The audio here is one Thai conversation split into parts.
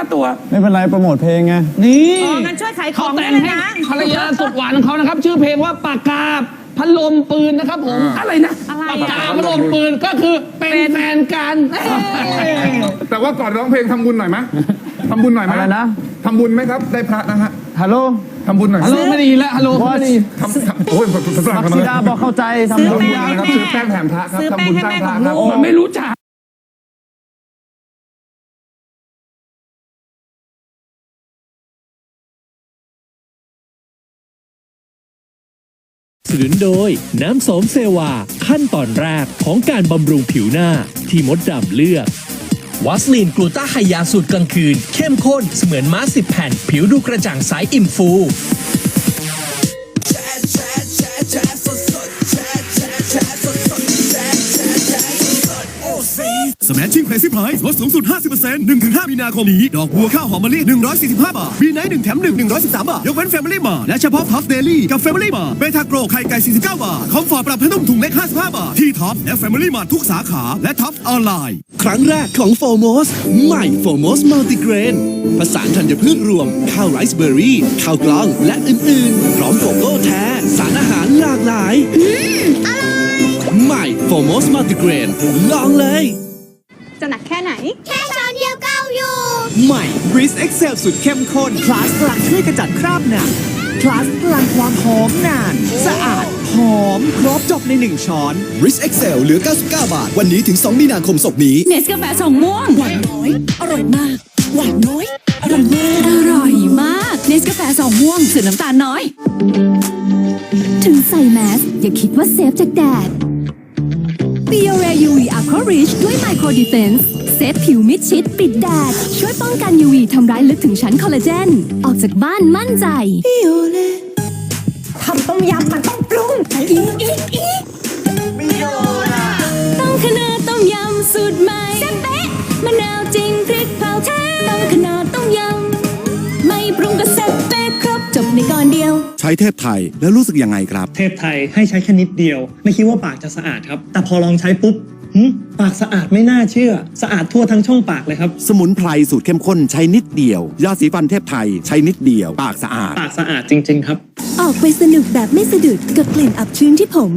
าตัว ไม่เป็นไรโปรโมทเพลงไง นี่อ๋องั้นช่วยขายของเขาแต่งด้วยให้นะ ภรรยาสุดหวานของเขานะครับ ชื่อเพลงว่าปากกาพัดลมปืนนะครับผมอะไรนะอะไรปากอะกาพัดลมปืนก็คือเป็นแฟนกันแต่ว่าก่อนร้องเพลงทำบุญหน่อยไหมทำบุญหน่อยไหมอะไรนะ ทำบุญไหมครับ ได้พระนะฮะฮัลโหลทำบุญหน่อยฮัลโหลไม่ดีแล้วฮัลโหลไม่ดีทำทำโอ้ยภาษามักกันซิเลยดาบอกเข้าใจทำ ซื้อบุญแป้งครับให้ซื้อแม่แป้งแถมพระครับซื้อทำบุญแป้สร้างงให้พระแม่ครับของลูกโอ้ไม่รู้จัก สนุนโดย น้ำสมเซวา ขั้นตอนแรกของการบำรุงผิวหน้าที่มดดำเลือกวัสลีนกลูตาไฮยาสูตรกลางคืน เข้มข้นเสมือนมาสิบแผ่น ผิวดูกระจ่างใสอิ่มฟู มาชิกเพรสซิพายลดสูงสุด 50% 1-5 มีนาคมนี้ ดอกบัวข้าวหอมมะลิ 145 บาทบีไนท์1แถม 1 113 บาท ยกเว้นแฟมิลี่มาและเฉพาะท็อปเดลี่กับแฟมิลี่มาเบต้าโกรไข่ไก่ 49 บาท คอมฟอร์ตปรับผ้านุ่มถุงเล็ก 55 บาท ที่ท็อปและแฟมิลี่มาทุกสาขาและท็อปออนไลน์ ครั้งแรกของโฟโมสใหม่โฟโมสมัลติเกรนผสานธัญพืชรวม ข้าวไรซ์เบอร์รี่ข้าวกล้องและอื่นๆพร้อมโกโก้แท้ สารอาหารหลากหลายใหม่โฟโมสมัลติเกรนลองเลย จะหนักแค่ไหน แค่ช้อนเดียวเก้าอยู่ ใหม่ b r i s Excel สุดเข้มข้นพลัสพลังช่วยกระจัดคราบหนักพลัสพลังความหอมนาน สะอาด หอม ครบจบในหนึ่งช้อน r i s Excel เหลือ 99 บาท วันนี้ถึง 2 มีนาคมศกนี้ เนสกาแฟสองม่วง หวานน้อย อร่อยมาก หวานน้อย อร่อยมากอร่อยมาก เนสกาแฟสองม่วงสื่อน้ำตาลน้อย ถึงใส่แมสอย่าคิดว่าเซฟจากแดด b i o r e UV Aqua Rich ด้วย Micro Defense เซฟผิวมิดชิดปิดแดด ช่วยป้องกัน UV ทำร้ายลึกถึงชั้นคอลลาเจน ออกจากบ้านมั่นใจ ทำต้มยำมันต้องปรุงอีกอีกอีกต้องขนาดต้มยำสูตรใหม่แซ่บเป๊ะมะนาวจริงพริกเผาแท้ต้องขนาดต้มยำ ใช้เทพไทยแล้วรู้สึกยังไงครับ เทพไทยให้ใช้แค่นิดเดียว ไม่คิดว่าปากจะสะอาดครับ แต่พอลองใช้ปุ๊บหึปากสะอาดไม่น่าเชื่อ สะอาดทั่วทั้งช่องปากเลยครับ สมุนไพรสูตรเข้มข้นใช้นิดเดียว ยาสีฟันเทพไทยใช้นิดเดียว ปากสะอาด ปากสะอาดจริง ๆ ครับ ออกไปสนุกแบบไม่สะดุดกับกลิ่นอับชื้นที่ผม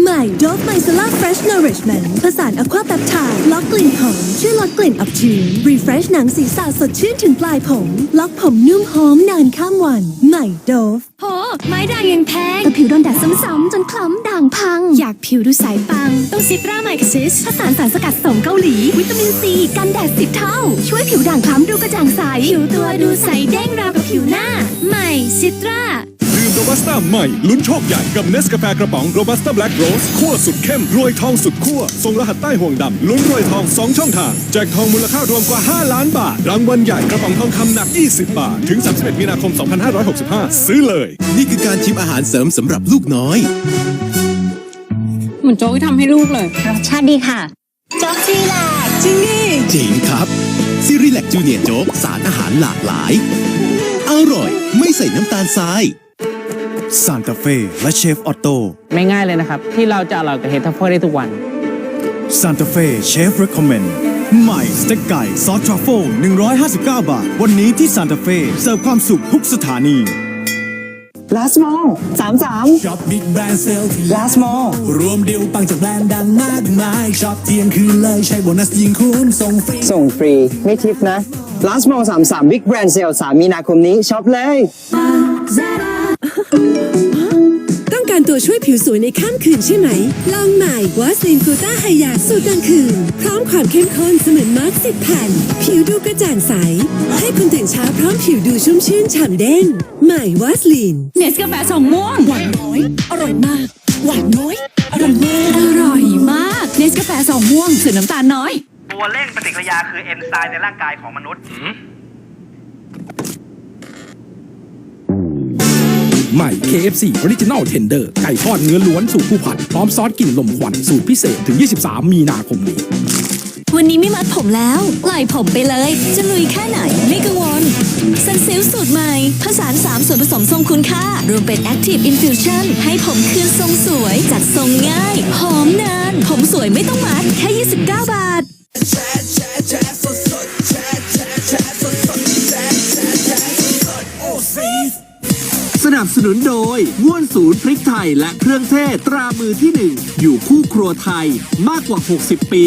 ใหม่ Dove Micellar Fresh Nourishment ผสานอะควาแปปไทด์ล็อกกลิ่นหอมช่วยลดกลิ่นอับชื้น Refresh หนังศีรษะสดชื่นถึงปลายผม ล็อกผมนุ่มหอมนานข้ามวัน ใหม่ Dove โห ไม้ด่างยังแพง แต่ผิวโดนแดดซ้ำๆจนคล้ำด่างพัง อยากผิวดูใสปัง ต้องซิตราไมคซิสผสานสารสกัดสมเกาหลี วิตามินซีกันแดดสิบเท่า ช่วยผิวด่างคล้ำดูกระจ่างใสผิวตัวดูใสเด้งราวกับผิวหน้า ใหม่ซิตราดื่ม โรบัสต้าใหม่ ลุ้นโชคใหญ่กับเนสกาแฟกระป๋องโรบัสต้าแบล็กโรสขั้วสุดเข้มรวยทองสุดขั้วส่งรหัสใต้ห่วงดำลุ้นรวยทอง 2 ช่องทาง แจกทองมูลค่ารวมกว่า 5 ล้านบาท รางวัลใหญ่กระป๋องทองคำหนัก 20 บาท ถึง 31 มีนาคม 2565 ซื้อเลย นี่คือการชิมอาหารเสริมสำหรับลูกน้อย เหมือนโจ๊กที่ทำให้ลูกเลย รสชาติดีค่ะจ๊อกซีแลกจริงดิจริงครับซีรีแลกจูเนียร์โจ๊กสารอาหารหลากหลาย อร่อย ไม่ใส่น้ำตาลทราย ซานตาเฟ่และเชฟออตโต้ไม่ง่ายเลยนะครับ ที่เราจะอร่อยกับเฮดทัฟเฟิลได้ทุกวันซานตาเฟ่เชฟ recommend ใหม่สเต็กไก่ซอสทรัฟเฟิล159 บาท วันนี้ที่ซานตาเฟ่เสิร์ฟความสุขทุกสถานี last mall สามสามช็อปบิ๊กแบรนด์เซลที่ last mall รวมดิวปังจากแบรนด์ดังมากมายช็อปเที่ยงคืนเลยใช้โบนัสยิงคูณส่งฟรี ส่งฟรี ไม่ทิปนะ last mall สามสาม big brand sale 3 มีนาคมนี้ช็อปเลย ต้องการตัวช่วยผิวสวยในค่ำคืนใช่ไหม ลองใหม่วาสลินกูต้าไฮยาสูตรกลางคืน พร้อมความเข้มข้นเสมือนมาร์กสิบแผ่น ผิวดูกระจ่างใส ให้คุณตื่นเช้าพร้อมผิวดูชุ่มชื่นฉ่ำเด้ง ใหม่วาสลินเนสกาแฟสองม่วง หวานน้อย อร่อยมาก หวานน้อย อร่อยมากอร่อยมากเนสกาแฟสองม่วงสื่อน้ำตาลน้อย ตัวเร่งปฏิกิริยาคือเอนไซม์ในร่างกายของมนุษย์ ใหม่ KFC Original Tender ไก่ทอดเนื้อล้วนสูตรผู้ผัด พร้อมซอสกลิ่นลมควันสูตรพิเศษถึง 23 มีนาคมนี้ วันนี้ไม่มัดผมแล้วปล่อยผมไปเลย จะลุยแค่ไหนไม่กังวลซันซิลสูตรใหม่ ผสาน3ส่วนผสมทรงคุณค่า รวมเป็น Active Infusion ให้ผมคืนทรงสวย จัดทรงง่าย หอมนาน ผมสวยไม่ต้องมัดแค่ 29 บาท หนุนโดยง่วนศูนย์พริกไทยและเครื่องเทศตรามือที่หนึ่งอยู่คู่ครัวไทยมากกว่า 60 ปี